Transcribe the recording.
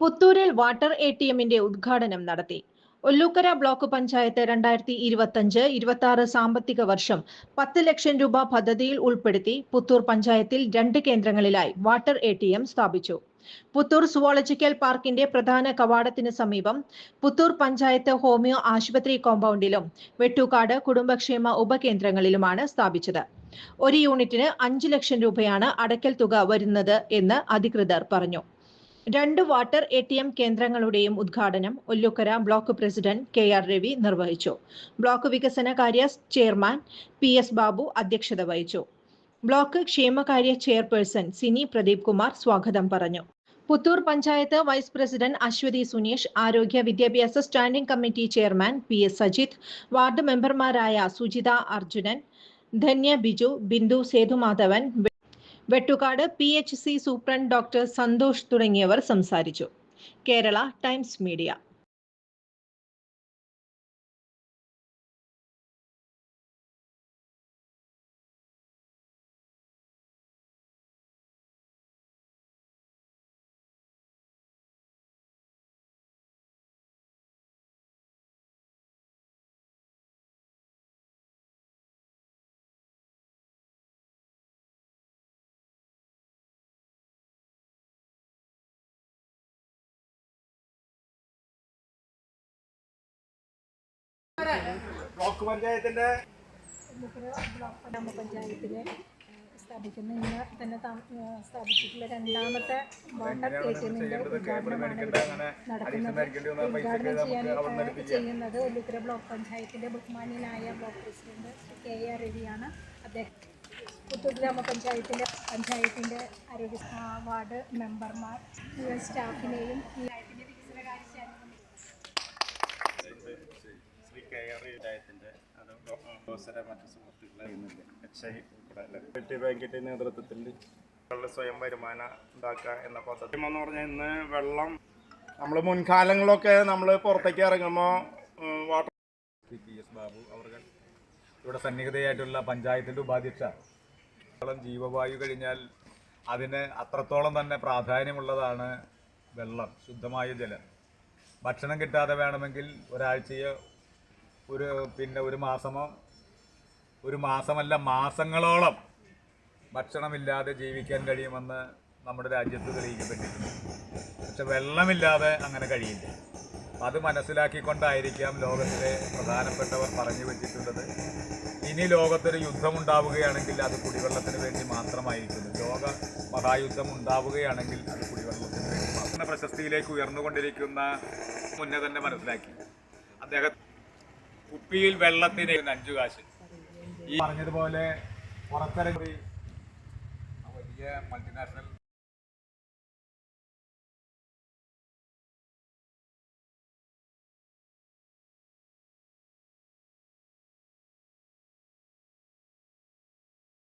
പുത്തൂരിൽ water A T എമ്മിന്റെ ഉദ്ഘാടനം നടത്തി. ഒല്ലൂക്കര ബ്ലോക്ക് പഞ്ചായത്ത് രണ്ടായിരത്തി ഇരുപത്തഞ്ച് ഇരുപത്തി ആറ് സാമ്പത്തിക വർഷം പത്ത് ലക്ഷം രൂപ പദ്ധതിയിൽ ഉൾപ്പെടുത്തി പുത്തൂർ പഞ്ചായത്തിൽ രണ്ട് കേന്ദ്രങ്ങളിലായി വാട്ടർ എ ടി എം സ്ഥാപിച്ചു. പുത്തൂർ സുവോളജിക്കൽ പാർക്കിന്റെ പ്രധാന കവാടത്തിന് സമീപം പുത്തൂർ പഞ്ചായത്ത് ഹോമിയോ ആശുപത്രി കോമ്പൗണ്ടിലും വെട്ടുകാട് കുടുംബക്ഷേമ ഉപകേന്ദ്രങ്ങളിലുമാണ് സ്ഥാപിച്ചത്. ഒരു യൂണിറ്റിന് അഞ്ച് ലക്ഷം രൂപയാണ് അടയ്ക്കൽ തുക വരുന്നത് എന്ന് അധികൃതർ പറഞ്ഞു. രണ്ട് വാട്ടർ എ ടി എം കേന്ദ്രങ്ങളുടെയും ഉദ്ഘാടനം Ollukkara block president K R Ravi നിർവഹിച്ചു. ബ്ലോക്ക് വികസനകാര്യ ചെയർമാൻ പി എസ് ബാബു അധ്യക്ഷത വഹിച്ചു. ബ്ലോക്ക് ക്ഷേമകാര്യ ചെയർപേഴ്സൺ സിനി പ്രദീപ് കുമാർ സ്വാഗതം പറഞ്ഞു. പുത്തൂർ പഞ്ചായത്ത് വൈസ് പ്രസിഡന്റ് അശ്വതി സുനീഷ് ആരോഗ്യ വിദ്യാഭ്യാസ standing committee chairman P S Sajith ward മെമ്പർമാരായ Sujitha Arjunan Dhanya Biju Bindu Sethumadhavan Vettukad P H C superintendent doctor Santhosh തുടങ്ങിയവർ സംസാരിച്ചു. Kerala times media. ബ്ലോക്ക് പഞ്ചായത്തിന്റെ ഗ്രാമപഞ്ചായത്തിലെ സ്ഥാപിക്കുന്ന ഇന്ന് തന്നെ താ- സ്ഥാപിച്ചിട്ടുള്ള രണ്ടാമത്തെ വാട്ടർ എ നടക്കുന്നത്. ഉദ്ഘാടനം ചെയ്യുന്നത് ഒല്ലുക്കര ബ്ലോക്ക് പഞ്ചായത്തിന്റെ ബഹുമാന്യനായ ബ്ലോക്ക് പ്രസിഡന്റ് കെ ആർ രവിയാണ്. അദ്ദേഹം പുത്തൂർ ഗ്രാമപഞ്ചായത്തിലെ പഞ്ചായത്തിന്റെ ആരോഗ്യ വാർഡ് മെമ്പർമാർ സ്റ്റാഫിനെയും ഈ പഞ്ചായത്തിന്റെ വികസനകാര്യ സ്റ്റാൻഡിംഗ് ശ്രീ കെ ആർ പഞ്ചായത്തിന്റെ അത് അവസര മറ്റു സുഹൃത്തുക്കളെ ബാങ്കിന്റെ നേതൃത്വത്തിൽ വെള്ള സ്വയം വരുമാനം ഉണ്ടാക്കുക എന്ന പദ്ധതി എന്ന് പറഞ്ഞാൽ ഇന്ന് വെള്ളം നമ്മൾ മുൻകാലങ്ങളൊക്കെ നമ്മൾ പുറത്തേക്ക് ഇറങ്ങുമ്പോൾ water Sri P S Babu അവർ ഇവിടെ സന്നിഹിതയായിട്ടുള്ള പഞ്ചായത്തിന്റെ ഉപാധ്യക്ഷ. വെള്ളം ജീവവായു കഴിഞ്ഞാൽ അതിന് അത്രത്തോളം തന്നെ പ്രാധാന്യമുള്ളതാണ് വെള്ളം ശുദ്ധമായ ജലം. ഭക്ഷണം കിട്ടാതെ വേണമെങ്കിൽ ഒരാഴ്ചയോ ഒരു പിന്നെ ഒരു മാസമോ ഒരു മാസമല്ല മാസങ്ങളോളം ഭക്ഷണമില്ലാതെ ജീവിക്കാൻ കഴിയുമെന്ന് നമ്മുടെ രാജ്യത്ത് തെളിയിക്കപ്പെട്ടിട്ടുണ്ട്. പക്ഷെ വെള്ളമില്ലാതെ അങ്ങനെ കഴിയില്ല. അത് മനസ്സിലാക്കിക്കൊണ്ടായിരിക്കാം ലോകത്തിലെ പ്രധാനപ്പെട്ടവർ പറഞ്ഞു വെച്ചിട്ടുള്ളത്. ഇനി ലോകത്തൊരു യുദ്ധമുണ്ടാവുകയാണെങ്കിൽ അത് കുടിവെള്ളത്തിന് വേണ്ടി മാത്രമായിരിക്കുന്നു. ലോക മഹായുദ്ധം ഉണ്ടാവുകയാണെങ്കിൽ അത് കുടിവെള്ളത്തിന് വേണ്ടി മാത്രം. പ്രശസ്തിയിലേക്ക് ഉയർന്നുകൊണ്ടിരിക്കുന്ന മുന്നേ തന്നെ മനസ്സിലാക്കി. അദ്ദേഹം കുപ്പിയിൽ വെള്ളത്തിന് അഞ്ചു കാശ്. പറഞ്ഞതുപോലെ പുറത്തിറങ്ങി വലിയ മൾട്ടിനാഷണൽ